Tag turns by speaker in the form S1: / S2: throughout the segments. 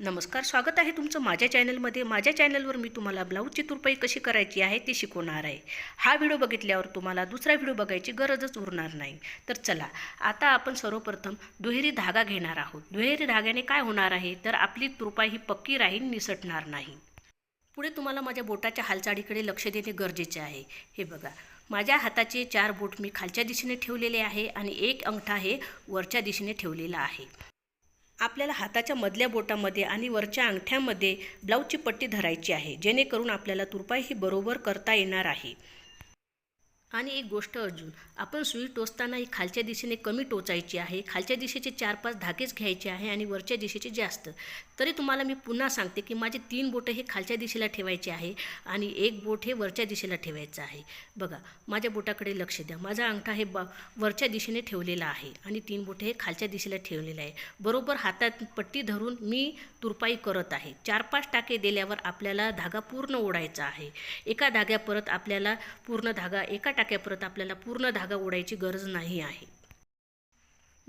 S1: नमस्कार स्वागत आहे तुमचं माझ्या चॅनलमध्ये. माझ्या चॅनलवर मी तुम्हाला ब्लाऊजची तुरपाई कशी करायची आहे ते शिकवणार आहे. हा व्हिडिओ बघितल्यावर तुम्हाला दुसरा व्हिडिओ बघायची गरजच उरणार नाही. तर चला आता आपण सर्वप्रथम दुहेरी धागा घेणार आहोत. दुहेरी धाग्याने काय होणार आहे? तर आपली तुरपाई ही पक्की राहील निसटणार नाही. पुढे तुम्हाला माझ्या बोटाच्या हालचालीकडे लक्ष देणे गरजेचे आहे. हे बघा माझ्या हाताचे चार बोट मी खालच्या दिशेने ठेवलेले आहे आणि एक अंगठा हे वरच्या दिशेने ठेवलेला आहे. आपल्याला हाताच्या मधल्या बोटामध्ये आणि वरच्या अंगठ्यामध्ये ब्लाऊजची पट्टी धरायची आहे जेणेकरून आपल्याला तुरपाई ही बरोबर करता येणार आहे. आणि एक गोष्ट अजून आपण सुई टोचताना ही खालच्या दिशेने कमी टोचायची आहे खालच्या दिशेचे चार पाच धागेच घ्यायचे आहे आणि वरच्या दिशेचे जास्त. तरी तुम्हाला मी पुन्हा सांगते की माझे तीन बोटं हे खालच्या दिशेला ठेवायचे आहे आणि एक बोट हे वरच्या दिशेला ठेवायचं आहे. बघा माझ्या बोटाकडे लक्ष द्या. माझा अंगठा हे बा वरच्या दिशेने ठेवलेला आहे आणि तीन बोटे हे खालच्या दिशेला ठेवलेलं आहे. बरोबर हातात पट्टी धरून मी तुरपाई करत आहे. चार पाच टाके दिल्यावर आपल्याला धागा पूर्ण ओढायचा आहे. एका धाग्या परत आपल्याला पूर्ण धागा एका टाक्यापर्यंत आपल्याला पूर्ण धागा ओढायची गरज नाही आहे.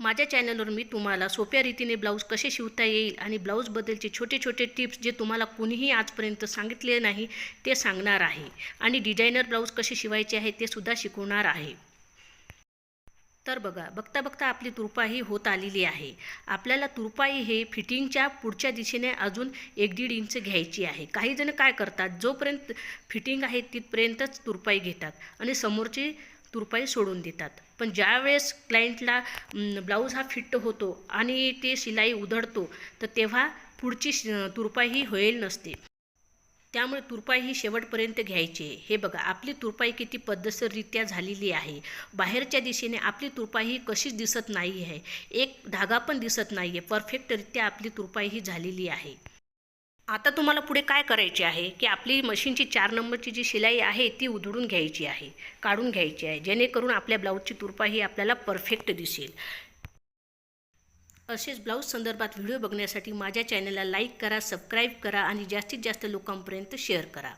S1: माझ्या चॅनलवर मी तुम्हाला सोप्या रीतीने ब्लाऊज कसे शिवता येईल आणि ब्लाऊजबद्दलचे छोटे छोटे टिप्स जे तुम्हाला कोणीही आजपर्यंत सांगितले नाही ते सांगणार आहे. आणि डिझायनर ब्लाऊज कसे शिवायचे आहे ते सुद्धा शिकवणार आहे. तर बघा बघता बघता आपली तुरपाई होत आलेली आहे. आपल्याला तुरपाई हे फिटिंगच्या पुढच्या दिशेने अजून एक दीड इंच घ्यायची आहे. काही जण काय करतात जोपर्यंत फिटिंग आहे तिथपर्यंतच तुरपाई घेतात आणि समोरची तुरपाई सोडून देतात. पण ज्यावेळेस क्लायंटला ब्लाऊज हा फिट्ट होतो आणि ते शिलाई उधळतो तर तेव्हा पुढची तुरपाई ही होईल नसते. त्यामुळे तुरपाई ही शेवटपर्यंत घ्यायची आहे. हे बघा आपली तुरपाई किती पद्धतशीररित्या झालेली आहे. बाहेरच्या दिशेने आपली तुरपाई ही कशीच दिसत नाही आहे एक धागा पण दिसत नाही आहे. परफेक्टरित्या आपली तुरपाई ही झालेली आहे. आता तुम्हाला पुढे काय करायचे आहे की आपली मशीनची चार नंबरची जी शिलाई आहे ती उधळून घ्यायची आहे काढून घ्यायची आहे. जेणेकरून आपल्या ब्लाऊजची तुरपाई ही आपल्याला परफेक्ट दिसेल. असेच ब्लाऊज संदर्भात व्हिडिओ बघण्यासाठी माझ्या चॅनलला लाईक करा सबस्क्राईब करा आणि जास्तीत जास्त लोकांपर्यंत शेअर करा.